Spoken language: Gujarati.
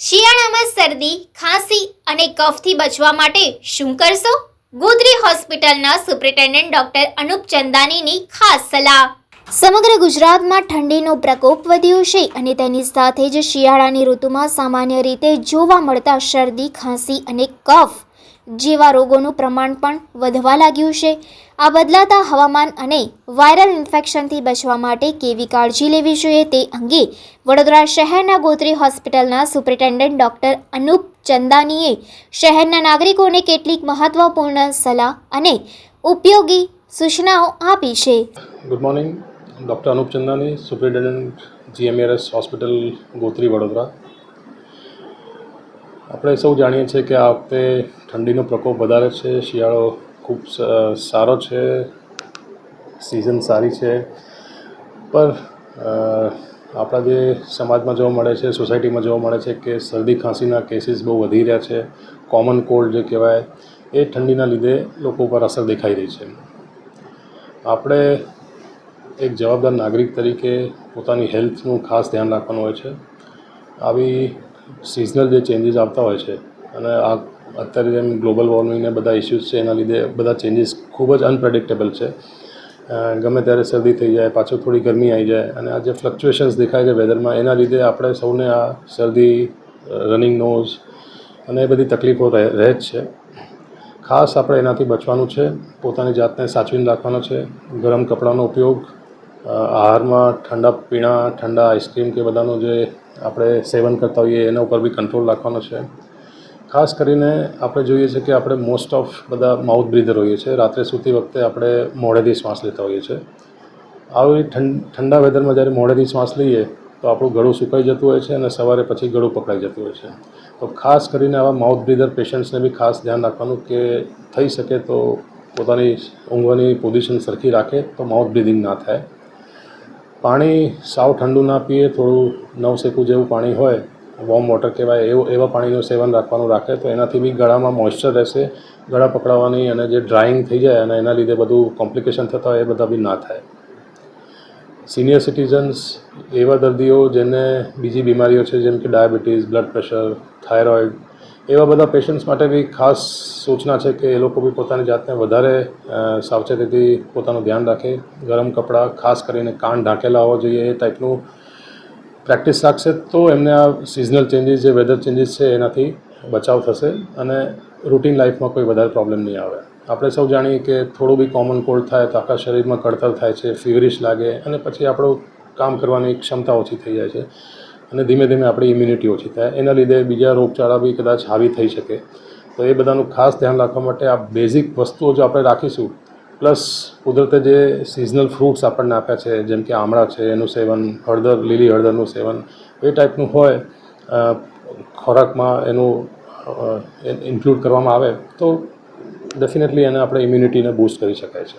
શિયાળામાં શરદી, ખાંસી અને કફથી બચવા માટે શું કરશો? ગોદરી હોસ્પિટલના સુપ્રિન્ટેન્ડન્ટ ડોક્ટર અનુપ ચંદાનીની ખાસ સલાહ. સમગ્ર ગુજરાતમાં ઠંડીનો પ્રકોપ વધ્યો છે અને તેની સાથે જ શિયાળાની ઋતુમાં સામાન્ય રીતે જોવા મળતા શરદી, ખાંસી અને કફ જેવા રોગોનું પ્રમાણ પણ વધવા લાગ્યું છે. આ બદલાતા હવામાન અને વાયરલ ઇન્ફેક્શનથી બચવા માટે કેવી કાળજી લેવી જોઈએ તે અંગે વડોદરા શહેરના ગોત્રી હોસ્પિટલના સુપ્રિન્ટેન્ડન્ટ ડોક્ટર અનુપ ચંદાનીએ શહેરના નાગરિકોને કેટલીક મહત્વપૂર્ણ સલાહ અને ઉપયોગી સૂચનાઓ આપી છે. Good morning doctor Anup Chandani superintendent GMRS hospital Gotri Vadodara આપણે સૌ જાણીએ છીએ કે આ વખતે ઠંડીનો પ્રકોપ વધારે છે, શિયાળો ખૂબ સારો છે સિઝન સારી છે. પર આપણા જે સમાજમાં જોવા મળે છે સોસાયટીમાં જોવા મળે છે કે શરદી ખાંસીના કેસીસ બહુ વધી રહ્યા છે કોમન કોલ્ડ જે કહેવાય, એ ઠંડીના લીધે લોકો પર અસર દેખાઈ રહી છે. આપણે એક જવાબદાર નાગરિક તરીકે પોતાની હેલ્થનું ખાસ ધ્યાન રાખવાનું હોય છે. આવી સિઝનલ જે ચેન્જીસ આવતા હોય છે, અને આ અત્યારે જેમ ગ્લોબલ વોર્મિંગને બધા ઇસ્યુઝ છે, એના લીધે બધા ચેન્જીસ ખૂબ જ અનપ્રેડિક્ટેબલ છે. ગમે ત્યારે શરદી થઈ જાય પાછું થોડી ગરમી આવી જાય અને આ જે ફ્લક્ચ્યુએશન્સ દેખાય છે વેધરમાં એના લીધે આપણે સૌને આ શરદી રનિંગ નોઝ અને એ બધી તકલીફો રહે જ છે. ખાસ આપણે એનાથી બચવાનું છે, પોતાની જાતને સાચવીને રાખવાનો છે. ગરમ કપડાનો ઉપયોગ આહારમાં ઠંડા પીણા, ઠંડા આઈસ્ક્રીમ કે બધાનું જે આપણે સેવન કરતા હોઈએ, એના ઉપર બી કંટ્રોલ રાખવાનો છે. ખાસ કરીને આપણે જોઈએ છીએ કે આપણે મોસ્ટ ઓફ બધા માઉથ બ્રીધર હોઈએ છીએ. રાત્રે સૂતી વખતે આપણે મોઢેથી શ્વાસ લેતા હોઈએ છીએ. આવી ઠંડ વેધરમાં જ્યારે મોઢેથી શ્વાસ લઈએ, તો આપણું ગળું સુકાઈ જતું હોય છે અને સવારે પછી ગળું પકડાઈ જતું હોય છે. તો ખાસ કરીને આવા માઉથ બ્રીધર પેશન્ટ્સને બી ખાસ ધ્યાન રાખવાનું કે થઈ શકે તો પોતાની ઊંઘવાની પોઝિશન સરખી રાખે તો માઉથ બ્રીધિંગ ના થાય. પાણી સાવ ઠંડુ ના પીએ, થોડું નવ શેકું જેવું પાણી હોય વોર્મ વોટર કહેવાય, એવું, એવા પાણીનું સેવન રાખવાનું રાખે, તો એનાથી બી ગળામાં મોઇશ્ચર રહેશે, ગળા પકડાવાની અને જે ડ્રાઇંગ થઈ જાય અને એના લીધે બધું કોમ્પ્લિકેશન થતા હોય એ બધા બી ના થાય. સિનિયર સિટીઝન્સ એવા દર્દીઓ જેને બીજી બીમારીઓ છે, જેમ કે ડાયાબિટીસ બ્લડ પ્રેશર થાઇરોઇડ એવા બધા પેશન્ટ્સ માટે બી ખાસ સૂચના છે કે એ લોકો બી પોતાની જાતને વધારે સાવચેતીથી પોતાનું ધ્યાન રાખે. ગરમ કપડાં ખાસ કરીને કાન ઢાંકેલા હોવા જોઈએ એ ટાઈપનું પ્રેક્ટિસ રાખશે તો એમને આ સિઝનલ ચેન્જીસ જે વેધર ચેન્જીસ છે, એનાથી બચાવ થશે અને રૂટીન લાઈફમાં કોઈ વધારે પ્રોબ્લેમ નહીં આવે. આપણે સૌ જાણીએ કે થોડું બી કોમન કોલ્ડ થાય તો આખા શરીરમાં કડતર થાય છે ફીવરિશ લાગે અને પછી આપણું કામ કરવાની ક્ષમતા ઓછી થઈ જાય છે અને ધીમે ધીમે આપણી ઇમ્યુનિટી ઓછી થાય. એના લીધે બીજા રોગચાળા બી કદાચ હાવી થઈ શકે. તો એ બધાનું ખાસ ધ્યાન રાખવા માટે આ બેઝિક વસ્તુઓ જો આપણે રાખીશું પ્લસ કુદરતે જે સિઝનલ ફ્રૂટ્સ આપણને આપ્યા છે, જેમ કે આમળા છે, એનું સેવન, હળદર, લીલી હળદરનું સેવન, એ ટાઈપનું હોય ખોરાકમાં એનું ઇન્ક્લુડ કરવામાં આવે, તો ડેફિનેટલી એને આપણે ઇમ્યુનિટીને બૂસ્ટ કરી શકાય છે.